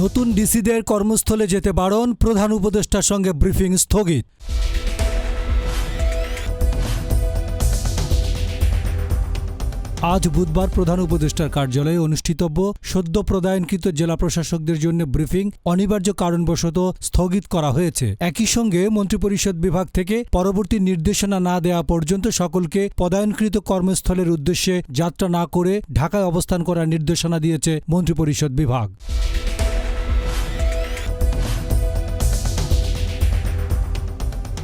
নতুন ডিসিদের কর্মস্থলে যেতে বারণ, প্রধান উপদেষ্টার সঙ্গে ব্রিফিং স্থগিত। আজ বুধবার প্রধান উপদেষ্টার কার্যালয়ে অনুষ্ঠিতব্য সদ্য প্রদায়নকৃত জেলা প্রশাসকদের জন্য ব্রিফিং অনিবার্য কারণবশত স্থগিত করা হয়েছে। একই সঙ্গে মন্ত্রিপরিষদ বিভাগ থেকে পরবর্তী নির্দেশনা না দেওয়া পর্যন্ত সকলকে পদায়নকৃত কর্মস্থলের উদ্দেশ্যে যাত্রা না করে ঢাকায় অবস্থান করার নির্দেশনা দিয়েছে মন্ত্রিপরিষদ বিভাগ।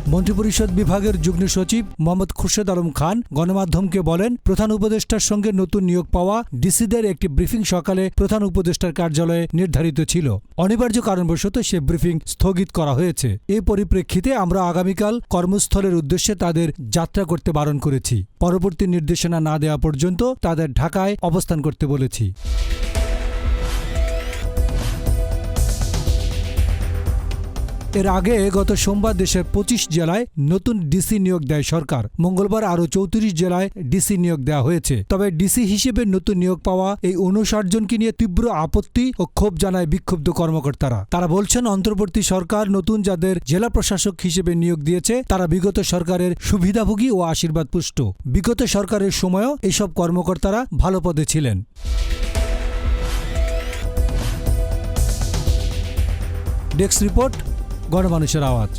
মন্ত্রিপরিষদ বিভাগের যুগ্ম সচিব মোহাম্মদ খুরশেদ আলম খান গণমাধ্যমকে বলেন, প্রধান উপদেষ্টার সঙ্গে নতুন নিয়োগ পাওয়া ডিসিদের একটি ব্রিফিং সকালে প্রধান উপদেষ্টার কার্যালয়ে নির্ধারিত ছিল। অনিবার্য কারণবশত সে ব্রিফিং স্থগিত করা হয়েছে। এ পরিপ্রেক্ষিতে আমরা আগামীকাল কর্মস্থলের উদ্দেশ্যে তাদের যাত্রা করতে বারণ করেছি। পরবর্তী নির্দেশনা না দেওয়া পর্যন্ত তাদের ঢাকায় অবস্থান করতে বলেছি। এর আগে গত সোমবার দেশের পঁচিশ জেলায় নতুন ডিসি নিয়োগ দেয় সরকার। মঙ্গলবার আরও চৌত্রিশ জেলায় ডিসি নিয়োগ দেওয়া হয়েছে। তবে ডিসি হিসেবে নতুন নিয়োগ পাওয়া এই উনষাট জনকে নিয়ে তীব্র আপত্তি ও ক্ষোভ জানায় বিক্ষুব্ধ কর্মকর্তারা। তারা বলছেন, অন্তর্বর্তী সরকার নতুন যাদের জেলা প্রশাসক হিসেবে নিয়োগ দিয়েছে, তারা বিগত সরকারের সুবিধাভোগী ও আশীর্বাদ পুষ্ট বিগত সরকারের সময়ও এইসব কর্মকর্তারা ভালো পদে ছিলেন। ডেস্ক রিপোর্ট গণমানুষের আওয়াজ।